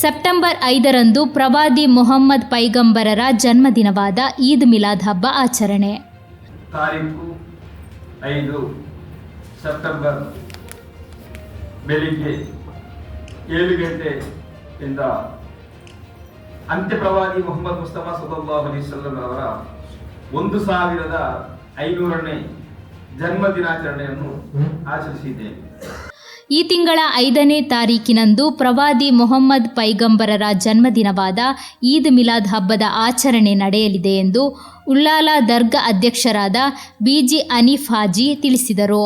September ಐದರಂದು ಪ್ರವಾದಿ ಮೊಹಮ್ಮದ್ ಪೈಗಂಬರರ ಜನ್ಮದಿನವಾದ ಈದ್ ಮಿಲಾದ್ ಹಬ್ಬ ಆಚರಣೆ. ತಾರೀಕು ಐದು ಸೆಪ್ಟೆಂಬರ್ ಬೆಳಿಗ್ಗೆ ಏಳು ಗಂಟೆಯಿಂದ ಅಂತ್ಯಪ್ರವಾದಿ ಮೊಹಮ್ಮದ್ ಮುಸ್ತಫಾ ಸಲ್ಲಾಹು ಅಲೈವಲ್ಲಂ ಅವರ ಒಂದು ಸಾವಿರದ ಐನೂರನೇ ಜನ್ಮ ದಿನಾಚರಣೆಯನ್ನು ಈ ತಿಂಗಳ ಐದನೇ ತಾರೀಕಿನಂದು ಪ್ರವಾದಿ ಮೊಹಮ್ಮದ್ ಪೈಗಂಬರರ ಜನ್ಮದಿನವಾದ ಈದ್ ಮಿಲಾದ್ ಹಬ್ಬದ ಆಚರಣೆ ನಡೆಯಲಿದೆ ಎಂದು ಉಳ್ಳಾಲ ದರ್ಗಾ ಅಧ್ಯಕ್ಷರಾದ ಬಿಜಿ ಅನೀಫ್ ಹಾಜಿ ತಿಳಿಸಿದರು.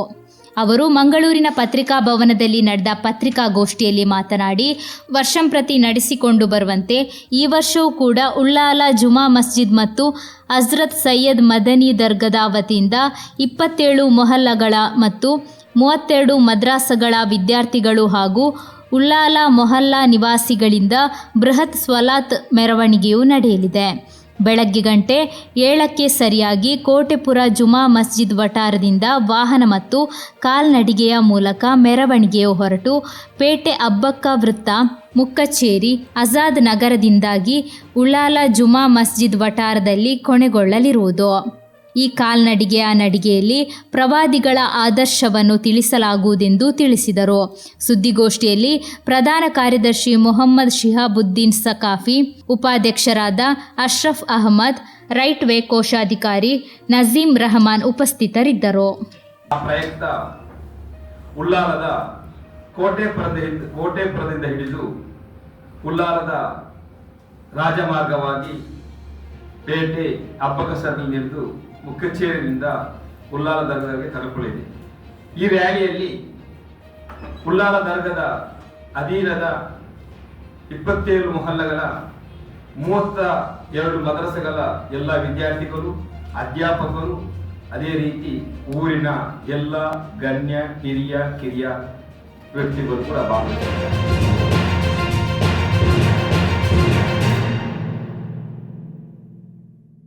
ಅವರು ಮಂಗಳೂರಿನ ಪತ್ರಿಕಾ ಭವನದಲ್ಲಿ ನಡೆದ ಪತ್ರಿಕಾಗೋಷ್ಠಿಯಲ್ಲಿ ಮಾತನಾಡಿ ವರ್ಷಂಪ್ರತಿ ನಡೆಸಿಕೊಂಡು ಬರುವಂತೆ ಈ ವರ್ಷವೂ ಕೂಡ ಉಳ್ಳಾಲ ಜುಮಾ ಮಸ್ಜಿದ್ ಮತ್ತು ಹಜ್ರತ್ ಸೈಯದ್ ಮದನಿ ದರ್ಗದ ವತಿಯಿಂದ ಇಪ್ಪತ್ತೇಳು ಮೊಹಲ್ಲಗಳ ಮತ್ತು ಮೂವತ್ತೆರಡು ಮದ್ರಾಸಗಳ ವಿದ್ಯಾರ್ಥಿಗಳು ಹಾಗೂ ಉಳ್ಳಾಲ ಮೊಹಲ್ಲಾ ನಿವಾಸಿಗಳಿಂದ ಬೃಹತ್ ಸ್ವಲಾತ್ ಮೆರವಣಿಗೆಯು ನಡೆಯಲಿದೆ. ಬೆಳಗ್ಗೆ ಗಂಟೆ ಏಳಕ್ಕೆ ಸರಿಯಾಗಿ ಕೋಟೆಪುರ ಜುಮಾ ಮಸ್ಜಿದ್ ವಟಾರದಿಂದ ವಾಹನ ಮತ್ತು ಕಾಲ್ನಡಿಗೆಯ ಮೂಲಕ ಮೆರವಣಿಗೆಯು ಹೊರಟು ಪೇಟೆ ಅಬ್ಬಕ್ಕ ವೃತ್ತ ಮುಕ್ಕಚ್ಚೇರಿ ಆಜಾದ್ ನಗರದಿಂದಾಗಿ ಉಳ್ಳಾಲ ಜುಮಾ ಮಸ್ಜಿದ್ ವಟಾರದಲ್ಲಿ ಕೊನೆಗೊಳ್ಳಲಿರುವುದು. ಈ ಕಾಲ್ನಡಿಗೆಯ ನಡಿಗೆಯಲ್ಲಿ ಪ್ರವಾದಿಗಳ ಆದರ್ಶವನ್ನು ತಿಳಿಸಲಾಗುವುದೆಂದು ತಿಳಿಸಿದರು. ಸುದ್ದಿಗೋಷ್ಠಿಯಲ್ಲಿ ಪ್ರಧಾನ ಕಾರ್ಯದರ್ಶಿ ಮೊಹಮ್ಮದ್ ಶಿಹಾಬುದ್ದೀನ್ ಸಕಾಫಿ ಉಪಾಧ್ಯಕ್ಷರಾದ ಅಶ್ರಫ್ ಅಹಮದ್, ರೈಟ್ ವೇ ಕೋಶಾಧಿಕಾರಿ ನಜೀಂ ರಹಮಾನ್ ಉಪಸ್ಥಿತರಿದ್ದರು. ಉಳ್ಳಾಲದ ಹಿಡಿದು ಉಳ್ಳಾಲದ ರಾಜಮಾರ್ಗವಾಗಿ ಪೇಟೆ ಅಬ್ಬಕ ಸರ್ಕಲ್ನಿಂದ ಮುಖಚೇರಿನಿಂದ ಉಲ್ಲಾಲ ದರ್ಗಕ್ಕೆ ತಲುಪಲಿದೆ ಈ ರ್ಯಾಲಿಯಲ್ಲಿ ಉಲ್ಲಾಲ ದರ್ಗದ ಅಧೀನದ ಇಪ್ಪತ್ತೇಳು ಮೊಹಲ್ಲಗಳ ಮೂವತ್ತ ಎರಡು ಮದ್ರಸೆಗಳ ಎಲ್ಲ ವಿದ್ಯಾರ್ಥಿಗಳು, ಅಧ್ಯಾಪಕರು, ಅದೇ ರೀತಿ ಊರಿನ ಎಲ್ಲ ಗಣ್ಯ, ಹಿರಿಯ, ಕಿರಿಯ ವ್ಯಕ್ತಿಗಳು ಕೂಡ ಭಾಗವಹಿಸಿದ್ದಾರೆ.